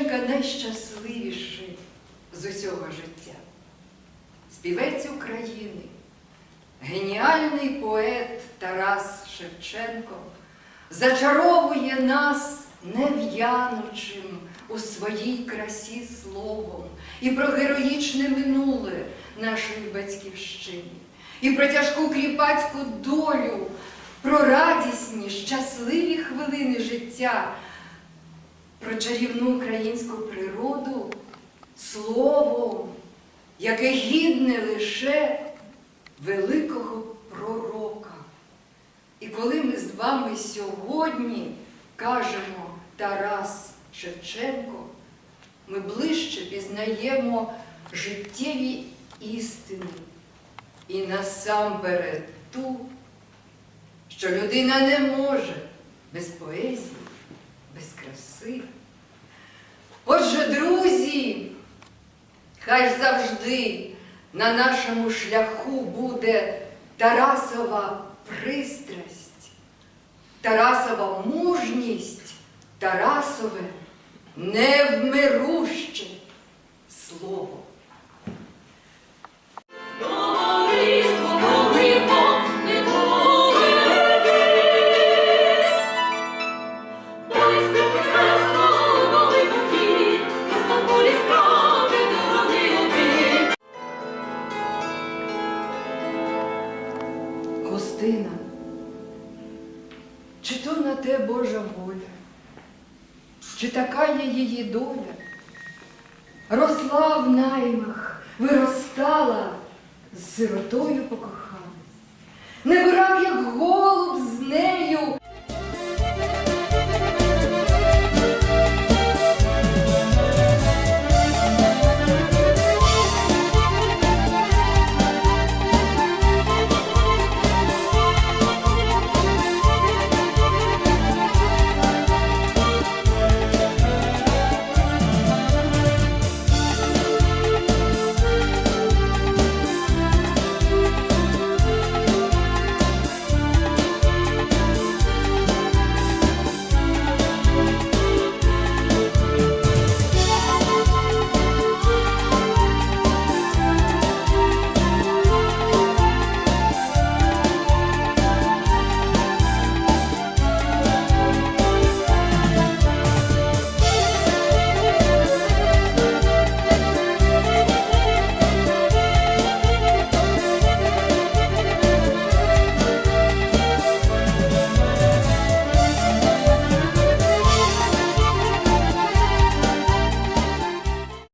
Шевченка найщасливіший з усього життя. Співець України, геніальний поет Тарас Шевченко зачаровує нас нев'янучим у своїй красі словом і про героїчне минуле нашої батьківщини, і про тяжку кріпацьку долю, про радісні, щасливі хвилини життя про чарівну українську природу словом, яке гідне лише великого пророка. І коли ми з вами сьогодні кажемо Тарас Шевченко, ми ближче пізнаємо життєві істини і насамперед ту, що людина не може без поезії, краси. Отже, друзі, хай завжди на нашому шляху буде Тарасова пристрасть, Тарасова мужність, Тарасове невмируще Гостина, чи то на те Божа воля, чи така є її доля? Росла в наймах, виростала, з сиротою покохана. Не брав, як нею